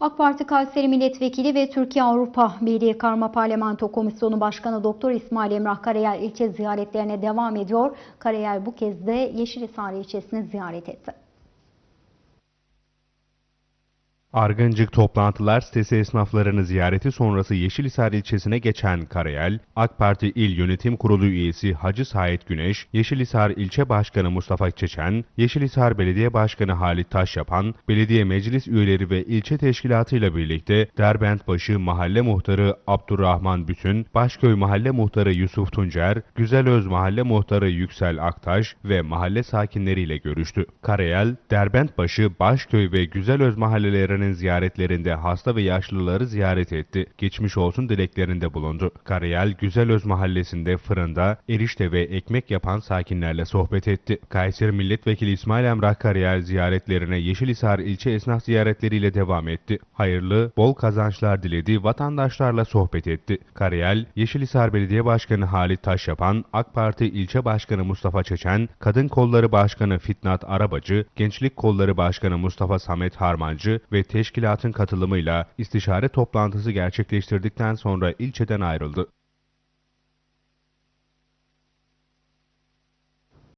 AK Parti Kayseri Milletvekili ve Türkiye Avrupa Birliği Karma Parlamento Komisyonu Başkanı Doktor İsmail Emrah Karayel ilçe ziyaretlerine devam ediyor. Karayel bu kez de Yeşilhisar ilçesini ziyaret etti. Argıncık Toplantılar sitesi esnaflarını ziyareti sonrası Yeşilhisar ilçesine geçen Karayel, AK Parti İl Yönetim Kurulu üyesi Hacı Sait Güneş, Yeşilhisar İlçe Başkanı Mustafa Çeçen, Yeşilhisar Belediye Başkanı Halit Taşyapan, belediye meclis üyeleri ve ilçe teşkilatıyla birlikte Derbentbaşı Mahalle Muhtarı Abdurrahman Bütün, Başköy Mahalle Muhtarı Yusuf Tuncer, Güzelöz Mahalle Muhtarı Yüksel Aktaş ve mahalle sakinleriyle görüştü. Karayel, Derbentbaşı, Başköy ve Güzelöz mahallelerinin ziyaretlerinde hasta ve yaşlıları ziyaret etti. Geçmiş olsun dileklerinde bulundu. Karayel, Güzelöz mahallesinde fırında erişte ve ekmek yapan sakinlerle sohbet etti. Kayseri Milletvekili İsmail Emrah Karayel ziyaretlerine Yeşilhisar ilçe esnaf ziyaretleriyle devam etti. Hayırlı, bol kazançlar diledi, vatandaşlarla sohbet etti. Karayel, Yeşilhisar Belediye Başkanı Halit Taşyapan, AK Parti İlçe Başkanı Mustafa Çeçen, Kadın Kolları Başkanı Fitnat Arabacı, Gençlik Kolları Başkanı Mustafa Samet Harmancı ve teşkilatın katılımıyla istişare toplantısı gerçekleştirdikten sonra ilçeden ayrıldı.